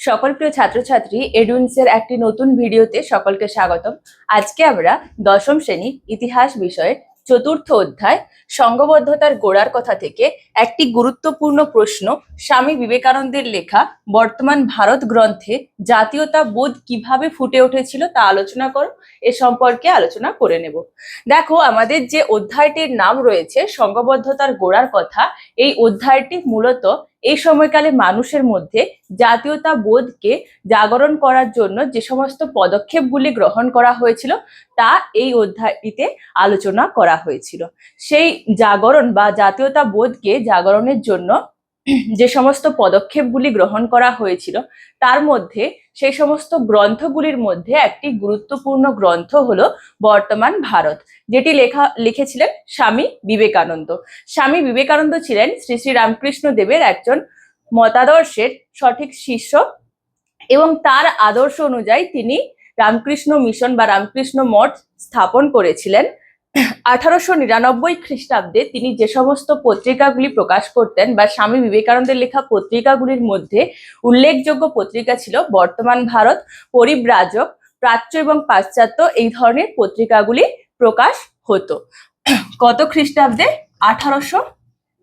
সকল প্রিয় ছাত্রছাত্রী, এডুইন্সের একটি নতুন ভিডিওতে সকলকে স্বাগতম। আজকে আমরা দশম শ্রেণি ইতিহাস বিষয়ে চতুর্থ অধ্যায় সংঘবদ্ধতার গোড়ার কথা থেকে একটি গুরুত্বপূর্ণ প্রশ্ন স্বামী বিবেকানন্দের লেখা বর্তমান ভারত গ্রন্থে জাতীয়তা বোধ কীভাবে ফুটে উঠেছিল তা আলোচনা করো। এ সম্পর্কে আলোচনা করে নেব। দেখো, আমাদের যে অধ্যায়টির নাম রয়েছে সংঘবদ্ধতার গোড়ার কথা, এই অধ্যায়টি মূলত এই সময়কালে মানুষের মধ্যে জাতীয়তা বোধকে জাগরণ করার জন্য যে সমস্ত পদক্ষেপগুলি গ্রহণ করা হয়েছিল, তা এই অধ্যায়টিতে আলোচনা করা হয়েছিল। সেই জাগরণ বা জাতীয়তা বোধকে জাগরণের জন্য যে সমস্ত পদক্ষেপগুলি গ্রহণ করা হয়েছিল, তার মধ্যে সেই সমস্ত গ্রন্থগুলির মধ্যে একটি গুরুত্বপূর্ণ গ্রন্থ হলো বর্তমান ভারত, যেটি লেখা, লিখেছিলেন স্বামী বিবেকানন্দ। স্বামী বিবেকানন্দ ছিলেন শ্রী শ্রী রামকৃষ্ণ দেবের একজন মতাদর্শের সঠিক শিষ্য এবং তার আদর্শ অনুযায়ী তিনি রামকৃষ্ণ মিশন বা রামকৃষ্ণ মঠ স্থাপন করেছিলেন। আঠারোশো নিরানব্বই খ্রিস্টাব্দে তিনি যে সমস্ত পত্রিকাগুলি প্রকাশ করতেন বা স্বামী বিবেকানন্দের লেখা পত্রিকাগুলির মধ্যে উল্লেখযোগ্য পত্রিকা ছিল বর্তমান ভারত, পরিব্রাজক, প্রাচ্য এবং পাশ্চাত্য এই ধরনের পত্রিকাগুলি প্রকাশ হতো। কত খ্রিস্টাব্দে? আঠারোশো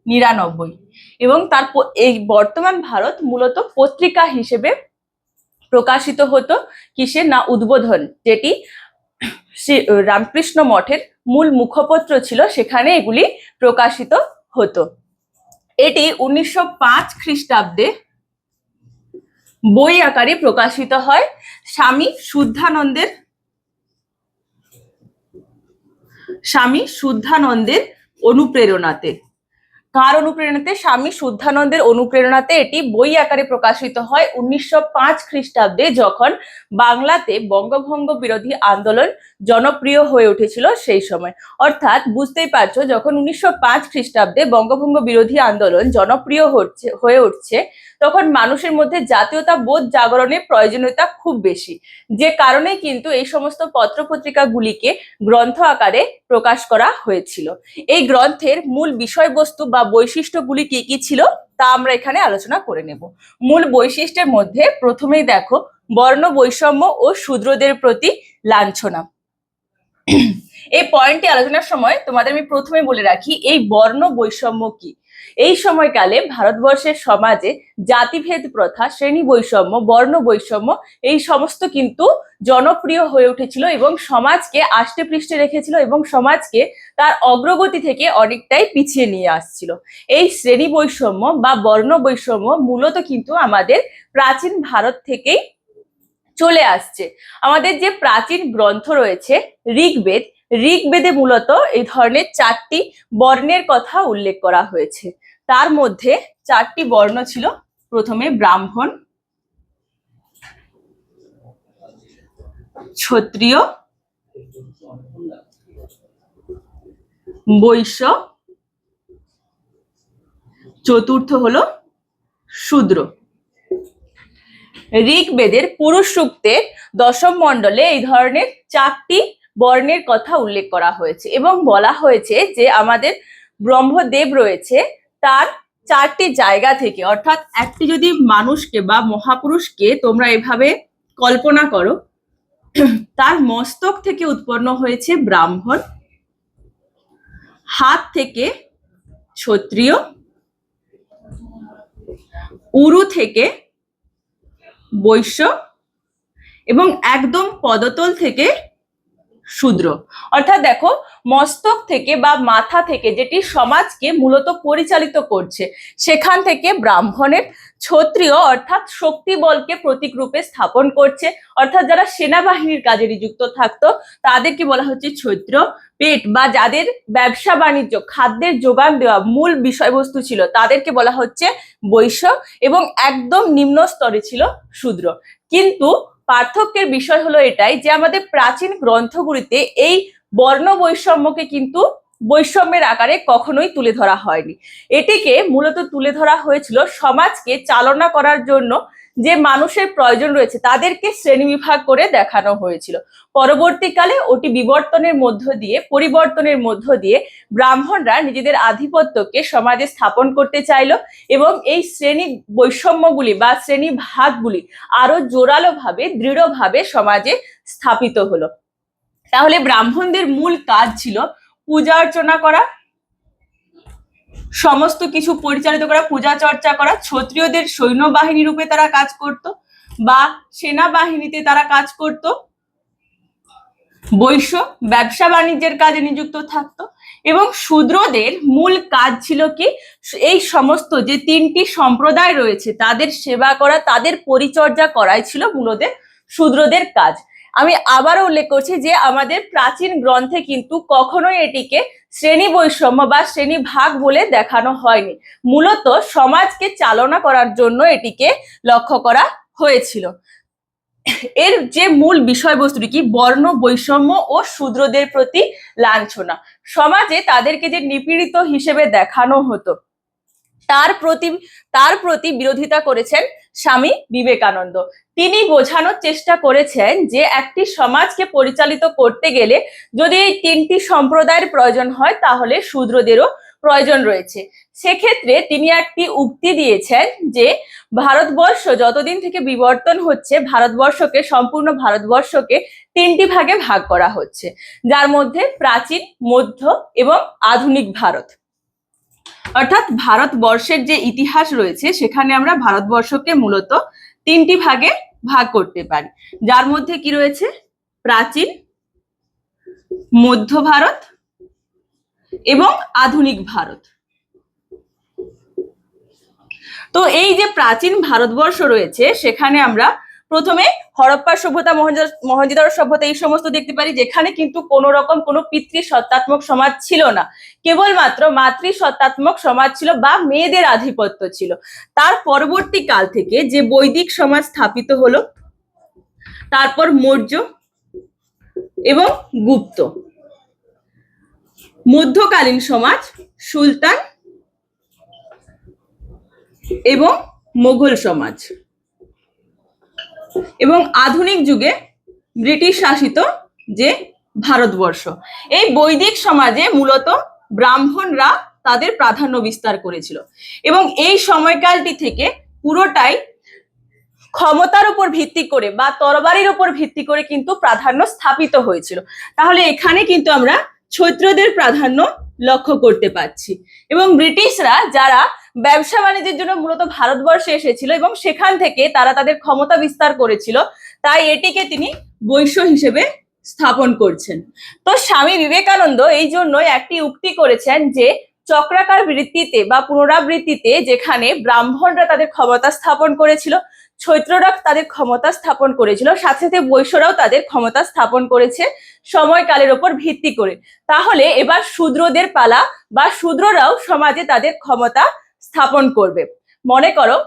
নিরানব্বই। এবং তার এই বর্তমান ভারত মূলত পত্রিকা হিসেবে প্রকাশিত হতো কিসের? না, উদ্বোধন, যেটি শ্রী রামকৃষ্ণ মঠের মূল মুখপত্র ছিল, সেখানে এগুলি প্রকাশিত হতো। এটি উনিশশো পাঁচ খ্রিস্টাব্দে বই আকারে প্রকাশিত হয়। স্বামী শুদ্ধানন্দের স্বামী শুদ্ধানন্দের অনুপ্রেরণাতে। কার অনুপ্রেরণাতে? স্বামী শুদ্ধানন্দের অনুপ্রেরণাতে এটি বই আকারে প্রকাশিত হয় উনিশশো পাঁচ খ্রিস্টাব্দে যখন বাংলাতে বঙ্গভঙ্গ বিরোধী আন্দোলন জনপ্রিয় হয়ে উঠেছিল সেই সময়। অর্থাৎ বুঝতেই পারছ, যখন উনিশশো পাঁচ খ্রিস্টাব্দে বঙ্গভঙ্গ বিরোধী আন্দোলন জনপ্রিয় হচ্ছে, হয়ে উঠছে, তখন মানুষের মধ্যে জাতীয়তা বোধ জাগরণের প্রয়োজনীয়তা খুব বেশি। যে কারণে কিন্তু এই সমস্ত পত্রপত্রিকাগুলিকে গ্রন্থ আকারে প্রকাশ করা হয়েছিল। এই গ্রন্থের মূল বিষয়বস্তু বা বৈশিষ্ট্যগুলি কি কি ছিল তা আমরা এখানে আলোচনা করে নেব। মূল বৈশিষ্ট্যের মধ্যে প্রথমেই দেখো, বর্ণ বৈষম্য ও শূদ্রদের প্রতি লাঞ্ছনা। এই পয়েন্টটি আলোচনার সময় তোমাদের আমি প্রথমে বলে রাখি, এই বর্ণ বৈষম্য কি? এই সময়কালে ভারতবর্ষের সমাজে জাতিভেদ প্রথা, শ্রেণি বৈষম্য, বর্ণ বৈষম্য, এই সমস্ত কিন্তু জনপ্রিয় হয়ে উঠেছিল এবং সমাজকে আষ্টে পৃষ্ঠে রেখেছিল এবং সমাজকে তার অগ্রগতি থেকে অনেকটাই পিছিয়ে নিয়ে আসছিল। এই শ্রেণি বৈষম্য বা বর্ণ বৈষম্য মূলত কিন্তু আমাদের প্রাচীন ভারত থেকেই চলে আসছে। আমাদের যে প্রাচীন গ্রন্থ রয়েছে ঋগ্বেদ ঋগ্বেদে মূলত এই ধরনের চারটি বর্ণের কথা উল্লেখ করা হয়েছে। তার মধ্যে চারটি বর্ণ ছিল, প্রথমে ব্রাহ্মণ, ক্ষত্রিয়, বৈশ্য, চতুর্থ হলো শূদ্র। ঋগ্বেদের পুরুষ সূক্তের দশম মণ্ডলে এই ধরনের চারটি বর্ণের কথা উল্লেখ করা হয়েছে এবং বলা হয়েছে যে আমাদের ব্রহ্মদেব রয়েছে তার চারটি জায়গা থেকে। অর্থাৎ একটি যদি মানুষকে বা মহাপুরুষকে তোমরা এভাবে কল্পনা করো, তার মস্তক থেকে উৎপন্ন হয়েছে ব্রাহ্মণ, হাত থেকে ক্ষত্রিয়, উরু থেকে বৈশ্য এবং একদম পদতল থেকে শূদ্র। অর্থাৎ দেখো, মস্তক থেকে বা মাথা থেকে যেটি সমাজকে মূলত পরিচালিত করছে, সেখান থেকে ব্রাহ্মণের ক্ষত্রিয় অর্থাৎ শক্তি বলকে প্রতীক রূপে স্থাপন করছে। অর্থাৎ যারা সেনাবাহিনীর কাজে নিযুক্ত থাকতো, তাদেরকে বলা হচ্ছে ক্ষত্র পেট বা যাদের ব্যবসা বাণিজ্য, খাদ্যের যোগান দেওয়া মূল বিষয়বস্তু ছিল, তাদেরকে বলা হচ্ছে বৈশ্য এবং একদম নিম্ন স্তরে ছিল শূদ্র। কিন্তু পার্থক্যের বিষয় হলো এটাই যে আমাদের প্রাচীন গ্রন্থগুলিতে এই বর্ণ বৈষম্যকে কিন্তু বৈষম্যের আকারে কখনোই তুলে ধরা হয়নি। এটিকে মূলত তুলে ধরা হয়েছিল সমাজকে চালনা করার জন্য যে মানুষের প্রয়োজন রয়েছে, তাদেরকে শ্রেণীবিভাগ করে দেখানো হয়েছিল। পরবর্তীকালে ওটি বিবর্তনের মধ্য দিয়ে, পরিবর্তনের মধ্য দিয়ে ব্রাহ্মণরা নিজেদের আধিপত্যকে সমাজে স্থাপন করতে চাইলো এবং এই শ্রেণি বৈষম্যগুলি বা শ্রেণি ভাগগুলি আরও জোরালোভাবে, দৃঢ়ভাবে সমাজে স্থাপিত হলো। তাহলে ব্রাহ্মণদের মূল কাজ ছিল পূজা অর্চনা করা সমস্ত কিছু পরিচালিত করা, পূজা চর্চা করা, ক্ষত্রিয়দের সৈন্যবাহিনী রূপে তারা কাজ করত বা সেনাবাহিনীতে তারা কাজ করত। বৈশ্য ব্যবসা বাণিজ্যের কাজে নিযুক্ত থাকতো এবং শূদ্রদের মূল কাজ ছিল কি? এই সমস্ত যে তিনটি সম্প্রদায় রয়েছে, তাদের সেবা করা, তাদের পরিচর্যা করাই ছিল মূলত শূদ্রদের কাজ। আমি আবারও উল্লেখ করছি যে আমাদের প্রাচীন গ্রন্থে কিন্তু কখনোই এটিকে শ্রেণি বৈষম্য বা শ্রেণি ভাগ বলে দেখানো হয়নি। মূলত সমাজকে চালনা করার জন্য এটিকে লক্ষ্য করা হয়েছিল। এর যে মূল বিষয়বস্তুটি কি? বর্ণ বৈষম্য ও শূদ্রদের প্রতি লাঞ্ছনা। সমাজে তাদেরকে যে নিপীড়িত হিসেবে দেখানো হতো। তার প্রতি তার প্রতি বিরোধিতা করেছেন স্বামী বিবেকানন্দ। তিনি বোঝানোর চেষ্টা করেছেন যে একটি সমাজকে পরিচালিত করতে গেলে যদি এই তিনটি সম্প্রদায়ের প্রয়োজন হয়, তাহলে শূদ্রদেরও প্রয়োজন রয়েছে। সেক্ষেত্রে তিনি একটি উক্তি দিয়েছেন যে ভারতবর্ষ যতদিন থেকে বিবর্তন হচ্ছে, ভারতবর্ষকে, সম্পূর্ণ ভারতবর্ষকে তিনটি ভাগে ভাগ করা হচ্ছে। যার মধ্যে প্রাচীন, মধ্য এবং আধুনিক ভারত। অর্থাৎ ভারতবর্ষের যে ইতিহাস রয়েছে, সেখানে আমরা ভারতবর্ষকে মূলত তিনটি ভাগে ভাগ করতে পারি। যার মধ্যে কি রয়েছে? প্রাচীন, মধ্য ভারত এবং আধুনিক ভারত। তো এই যে প্রাচীন ভারতবর্ষ রয়েছে, সেখানে আমরা প্রথমে হরপ্পা সভ্যতা মহেঞ্জ- মহেঞ্জোদারো সভ্যতা এই সমস্ত দেখতে পারি, যেখানে কিন্তু কোনো রকম কোনো পিতৃ সত্তাত্মক সমাজ ছিল না। কেবলমাত্র মাতৃ সত্তাত্মক সমাজ ছিল বা মেয়েদের আধিপত্য ছিল। তার পরবর্তী কাল থেকে যে বৈদিক সমাজ স্থাপিত হলো, তারপর মৌর্য এবং গুপ্ত। মধ্যকালীন সমাজ সুলতান এবং মোগল সমাজ। এবং আধুনিক যুগে ব্রিটিশ শাসিত যে ভারতবর্ষ। এই বৈদিক সমাজে মূলত ব্রাহ্মণরা তাদের প্রাধান্য বিস্তার করেছিল। এবং এই সময়কালটি থেকে পুরোটাই ক্ষমতার উপর ভিত্তি করে বা তরবারির উপর ভিত্তি করে কিন্তু প্রাধান্য স্থাপিত হয়েছিল। তাহলে এখানে কিন্তু আমরা ক্ষত্রদের প্রাধান্য লক্ষ্য করতে পারছি। এবং ব্রিটিশরা যারা ব্যবসা বাণিজ্যের জন্য মূলত ভারতবর্ষে এসেছিল এবং সেখান থেকে তারা তাদের ক্ষমতা বিস্তার করেছিল। তাই এটিকে তিনি বৈশ্য হিসেবে স্থাপন করছেন। তো স্বামী বিবেকানন্দ এই জন্যই একটি উক্তি করেছেন যে, চক্রাকার বৃত্তিতে বা পুনরাবৃত্তিতে যেখানে ব্রাহ্মণরা তাদের ক্ষমতা স্থাপন করেছিল ক্ষত্ররা তাদের ক্ষমতা স্থাপন করেছিল, সাথে সাথে বৈশ্যরাও তাদের ক্ষমতা স্থাপন করেছে সময়কালের ওপর ভিত্তি করে। তাহলে এবার শূদ্রদের পালা বা শূদ্ররাও সমাজে তাদের ক্ষমতা স্থাপন করবে। মনে করো,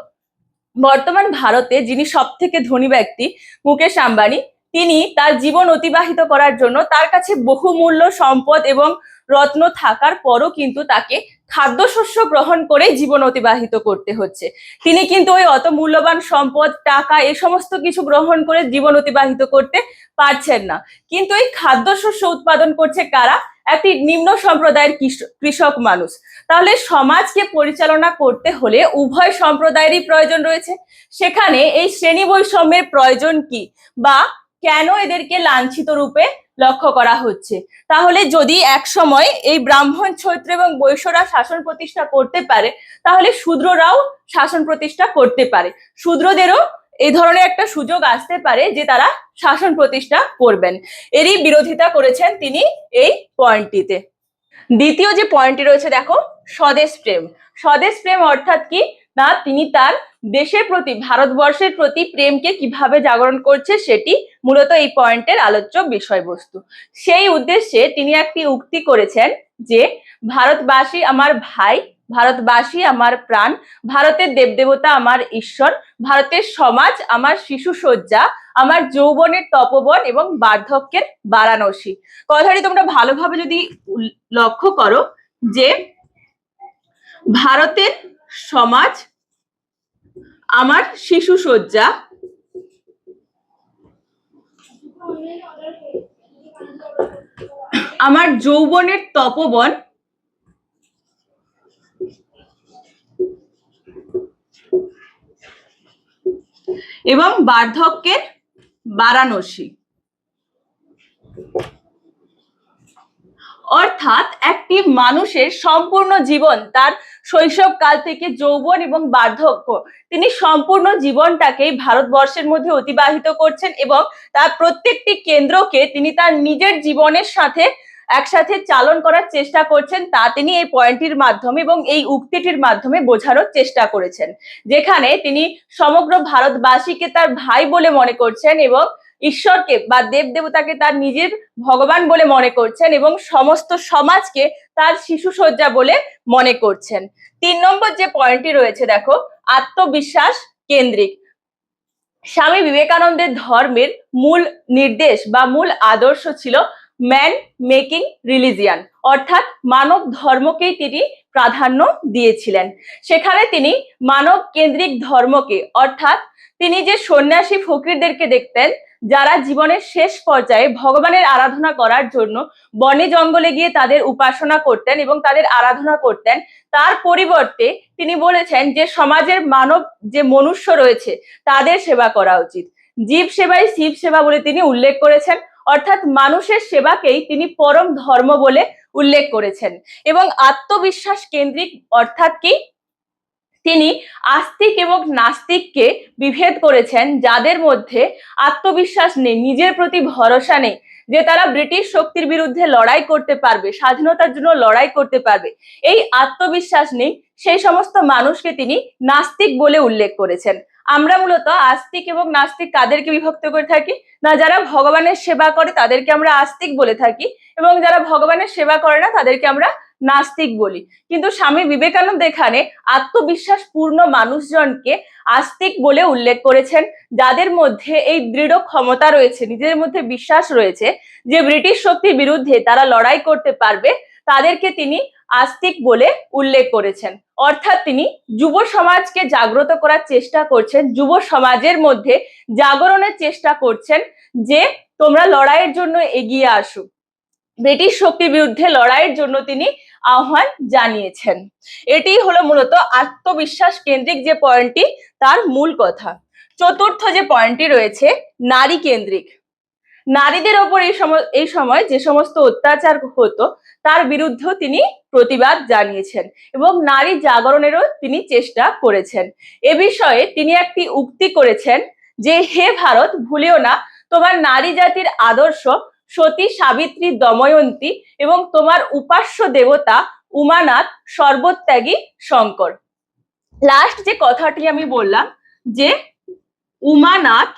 বর্তমান ভারতে যিনি সব থেকে ধনী ব্যক্তি, মুকেশ আম্বানি, তিনি তার জীবন অতিবাহিত করার জন্য তার কাছে বহুমূল্য সম্পদ এবং রত্ন থাকার পরও কিন্তু তাকে খাদ্যশস্য গ্রহণ করে জীবন অতিবাহিত করতে হচ্ছে। তিনি কিন্তু ওই অত মূল্যবান সম্পদ, টাকা, এ সমস্ত কিছু গ্রহণ করে জীবন অতিবাহিত করতে পারছেন না। কিন্তু এই খাদ্যশস্য উৎপাদন করছে কারা? একটি নিম্ন সম্প্রদায়ের কৃষ- কৃষক মানুষ। তাহলে সমাজকে পরিচালনা করতে হলে উভয় সম্প্রদায়েরই প্রয়োজন রয়েছে। সেখানে এই শ্রেণি বৈষম্যের প্রয়োজন কি বা কেন এদেরকে লাঞ্ছিত রূপে লক্ষ্য করা হচ্ছে? তাহলে যদি এক সময় এই ব্রাহ্মণ, ছৈত্র এবং বৈশ্যরা শাসন প্রতিষ্ঠা করতে পারে, তাহলে শূদ্ররাও শাসন প্রতিষ্ঠা করতে পারে। শূদ্রদেরও এই ধরনের একটা সুযোগ আসতে পারে যে তারা শাসন প্রতিষ্ঠা করবেন। এরই বিরোধিতা করেছেন তিনি এই পয়েন্টটিতে। দ্বিতীয় যে পয়েন্টটি রয়েছে, দেখো, স্বদেশ প্রেম। স্বদেশ প্রেম অর্থাৎ কি? না, তিনি তার দেশের প্রতি, ভারতবর্ষের প্রতি প্রেমকে কীভাবে জাগরণ করছে সেটি মূলত এই পয়েন্টের আলোচ্য বিষয়বস্তু। সেই উদ্দেশ্যে তিনি একটি উক্তি করেছেন যে, ভারতবাসী আমার ভাই ভারতবাসী আমার প্রাণ, ভারতের দেবদেবতা আমার ঈশ্বর, ভারতের সমাজ আমার শিশু শয্যা আমার যৌবনের তপবন এবং বার্ধক্যের বারাণসী। কথাটি তোমরা ভালোভাবে যদি লক্ষ্য করো যে ভারতের সমাজ আমার শিশু শয্যা আমার যৌবনের তপবন এবং বার্ধক্যের বারাণসী। অর্থাৎ একটি মানুষের সম্পূর্ণ জীবন, তার শৈশবকাল থেকে যৌবন এবং বার্ধক্য, তিনি সম্পূর্ণ জীবনটাকেই ভারতবর্ষের মধ্যে অতিবাহিত করছেন এবং তার প্রত্যেকটি কেন্দ্রকে তিনি তার নিজের জীবনের সাথে একসাথে চালন করার চেষ্টা করছেন, তা তিনি এই পয়েন্টটির মাধ্যমে এবং এই উক্তিটির মাধ্যমে বোঝানোর চেষ্টা করেছেন। যেখানে তিনি সমগ্র ভারতবাসীকে তার ভাই বলে মনে করছেন এবং ঈশ্বরকে বা দেব দেবতাকে তার নিজের ভগবান বলে মনে করছেন এবং সমস্ত সমাজকে তার শিশু সজ্জা বলে মনে করছেন। তিন নম্বর যে পয়েন্টটি রয়েছে, দেখো, আত্মবিশ্বাস কেন্দ্রিক। স্বামী বিবেকানন্দের ধর্মের মূল নির্দেশ বা মূল আদর্শ ছিল ম্যান মেকিং রিলিজিয়ান অর্থাৎ মানব ধর্মকেই তিনি প্রাধান্য দিয়েছিলেন। সেখানে তিনি মানব কেন্দ্রিক ধর্মকে, অর্থাৎ তিনি যে সন্ন্যাসী ফকিরদেরকে দেখতেন, যারা জীবনের শেষ পর্যায়ে ভগবানের আরাধনা করার জন্য বনে জঙ্গলে গিয়ে তাদের উপাসনা করতেন এবং তাদের আরাধনা করতেন, তার পরিবর্তে তিনি বলেছেন যে সমাজের মানব যে মনুষ্য রয়েছে, তাদের সেবা করা উচিত। জীব সেবাই শিব সেবা বলে তিনি উল্লেখ করেছেন। অর্থাৎ মানুষের সেবাকেই তিনি পরম ধর্ম বলে উল্লেখ করেছেন। এবং আত্মবিশ্বাস কেন্দ্রিক অর্থাৎ কি? তিনি আস্তিক এবং নাস্তিককে বিভেদ করেছেন, যাদের মধ্যে আত্মবিশ্বাস নেই, নিজের প্রতি ভরসা নেই, যে তারা ব্রিটিশ শক্তির বিরুদ্ধে লড়াই করতে পারবে, স্বাধীনতার জন্য লড়াই করতে পারবে। এই আত্মবিশ্বাস নেই, সেই সমস্ত মানুষকে তিনি নাস্তিক বলে উল্লেখ করেছেন। আমরা মূলত আস্তিক এবং নাস্তিক কাদেরকে বিভক্ত করে থাকি? না, যারা ভগবানের সেবা করে তাদেরকে আমরা আস্তিক বলে থাকি এবং যারা ভগবানের সেবা করে না তাদেরকে আমরা নাস্তিক বলি। কিন্তু স্বামী বিবেকানন্দ এখানে আত্মবিশ্বাস পূর্ণ মানুষজনকে আস্তিক বলে উল্লেখ করেছেন, যাদের মধ্যে এই দৃঢ় ক্ষমতা রয়েছে, নিজেদের মধ্যে বিশ্বাস রয়েছে যে ব্রিটিশ শক্তির বিরুদ্ধে তারা লড়াই করতে পারবে, তাদেরকে তিনি আস্তিক বলে উল্লেখ করেছেন। অর্থাৎ তিনি যুব সমাজকে জাগ্রত করার চেষ্টা করছেন, যুব সমাজের মধ্যে জাগরণের চেষ্টা করছেন যে তোমরা লড়াইয়ের জন্য এগিয়ে আসো। ব্রিটিশ শক্তির বিরুদ্ধে লড়াইয়ের জন্য তিনি আহ্বান জানিয়েছেন। এটি হলো মূলত আত্মবিশ্বাস কেন্দ্রিক যে পয়েন্টটি, তার মূল কথা। চতুর্থ যে পয়েন্টটি রয়েছে, নারী কেন্দ্রিক। নারীদের ওপর এই সময় এই সময় যে সমস্ত অত্যাচার হতো তার বিরুদ্ধেও তিনি প্রতিবাদ জানিয়েছেন এবং নারী জাগরণেরও তিনি চেষ্টা করেছেন। এ বিষয়ে তিনি একটি উক্তি করেছেন যে, হে ভারত, ভুলিও না, তোমার নারী জাতির আদর্শ সতী সাবিত্রী দময়ন্তী এবং তোমার উপাস্য দেবতা উমানাথ সর্বত্যাগী শঙ্কর। লাস্ট যে কথাটি আমি বললাম যে, উমানাথ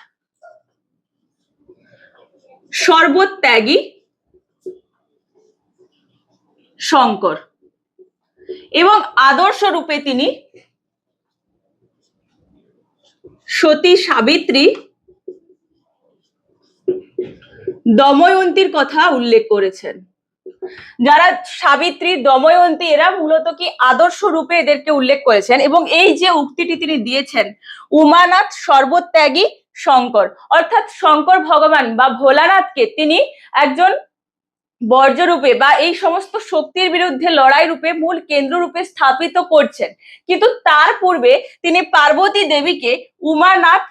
সর্বত্যাগী শঙ্কর। এবং আদর্শ রূপে তিনি সতী সাবিত্রী দময়ন্তীর কথা উল্লেখ করেছেন। যারা সাবিত্রী, দময়ন্তী, এরা মূলত কি আদর্শ রূপে এদেরকে উল্লেখ করেছেন এবং এই যে উক্তিটি তিনি দিয়েছেন, উমানাথ সর্বত্যাগী শঙ্কর, অর্থাৎ শঙ্কর ভগবান বা ভোলানাথকে তিনি একজন বর্জ্য রূপে বা এই সমস্ত শক্তির বিরুদ্ধে লড়াই রূপে মূল কেন্দ্র রূপে স্থাপিত করছেন। কিন্তু তার পূর্বে তিনি পার্বতী দেবীকে উমানাথ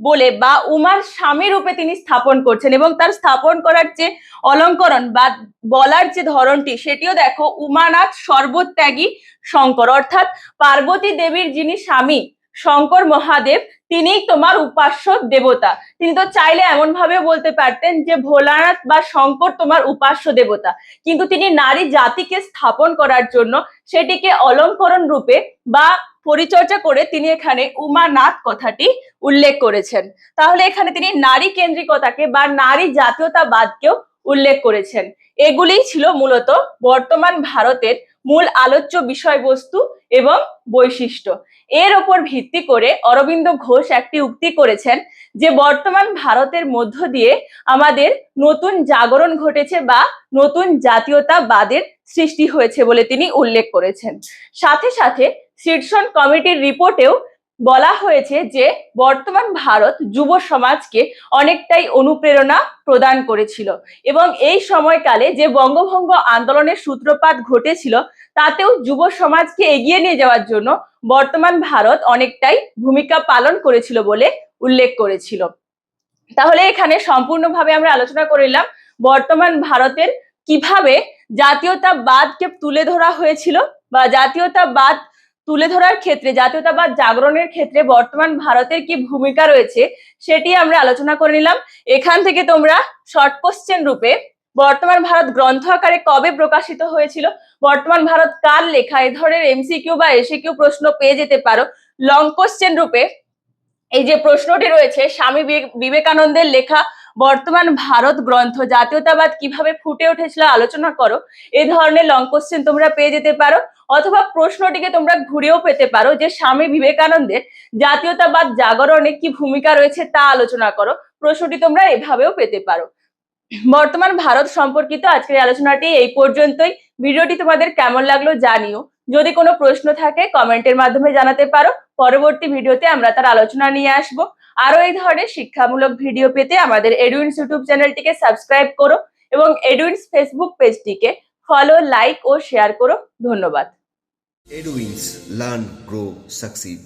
বলে বা উমার স্বামী রূপে তিনি স্থাপন করছেন এবং তার স্থাপন করার যে অলঙ্করণ বা বলার যে ধরনটি, সেটিও দেখো উমানাথ সর্বত্যাগী শঙ্কর। অর্থাৎ পার্বতী দেবীর যিনি স্বামী শঙ্কর মহাদেব তিনি তোমার উপাস্য দেবতা। তিনি তো চাইলে এমন ভাবে বলতে পারতেন যে, ভোলানাথ বা শঙ্কর তোমার উপাস্য দেবতা। কিন্তু তিনি নারী জাতিকে স্থাপন করার জন্য সেটিকে অলঙ্করণ রূপে বা পরিচর্যা করে তিনি এখানে উমানাথ কথাটি উল্লেখ করেছেন। তাহলে এখানে তিনি নারী কেন্দ্রিকতাকে বা নারী জাতীয়তাবাদকেও উল্লেখ করেছেন। এগুলিই ছিল মূলত বর্তমান ভারতের মূল আলোচ্য বিষয়বস্তু এবং বৈশিষ্ট্য। এর ওপর ভিত্তি করে অরবিন্দ ঘোষ একটি উক্তি করেছেন যে বর্তমান ভারতের মধ্য দিয়ে আমাদের নতুন জাগরণ ঘটেছে বা নতুন জাতীয়তাবাদের সৃষ্টি হয়েছে বলে তিনি উল্লেখ করেছেন। সাথে সাথে সিটসন কমিটির রিপোর্টেও বলা হয়েছে যে বর্তমান ভারত যুব সমাজকে অনেকটাই অনুপ্রেরণা প্রদান করেছিল এবং এই সময়কালে যে বঙ্গভঙ্গ আন্দোলনের সূত্রপাত ঘটেছিল, তাতেও যুব সমাজকে এগিয়ে নিয়ে যাওয়ার জন্য বর্তমান ভারত অনেকটাই ভূমিকা পালন করেছিল বলে উল্লেখ করেছিল। তাহলে এখানে সম্পূর্ণভাবে আমরা আলোচনা করিলাম বর্তমান ভারতের কীভাবে জাতীয়তাবাদকে তুলে ধরা হয়েছিল বা জাতীয়তাবাদ তুলে ধরার ক্ষেত্রে, জাতীয়তাবাদ জাগরণের ক্ষেত্রে বর্তমান ভারতের কি ভূমিকা রয়েছে সেটি আমরা আলোচনা করে নিলাম। এখান থেকে তোমরা শর্ট কোশ্চেন রূপে, বর্তমান ভারত গ্রন্থ আকারে কবে প্রকাশিত হয়েছিল? বর্তমান ভারত কার লেখা? এ ধরনের এমসিকিউ বা এসিকিউ প্রশ্ন পেয়ে যেতে পারো। লং কোশ্চেন রূপে, এই যে প্রশ্নটি রয়েছে, স্বামী বিবে- বিবেকানন্দের লেখা, বর্তমান ভারত গ্রন্থ, জাতীয়তাবাদ কীভাবে ফুটে উঠেছিল আলোচনা করো। এ ধরনের লং কোশ্চেন তোমরা পেয়ে যেতে পারো। অথবা প্রশ্নটিকে তোমরা ঘুরেও পেতে পারো যে স্বামী বিবেকানন্দের জাতীয়তাবাদ জাগরণে কি ভূমিকা রয়েছে তা আলোচনা করো। প্রশ্নটি তোমরা এভাবেও পেতে পারো। বর্তমান ভারত সম্পর্কিত আজকের আলোচনাটি এই পর্যন্তই। ভিডিওটি তোমাদের কেমন লাগল জানিও। যদি কোনো প্রশ্ন থাকে, কমেন্টের মাধ্যমে জানাতে পারো। পরবর্তী ভিডিওতে আমরা তার আলোচনা নিয়ে আসব। আরও এই ধরনের শিক্ষামূলক ভিডিও পেতে আমাদের এডুইন্স ইউটিউব চ্যানেলটিকে সাবস্ক্রাইব করো এবং এডুইন্স ফেসবুক পেজটিকে ফলো লাইক ও শেয়ার করো। ধন্যবাদ। Eduins learn grow succeed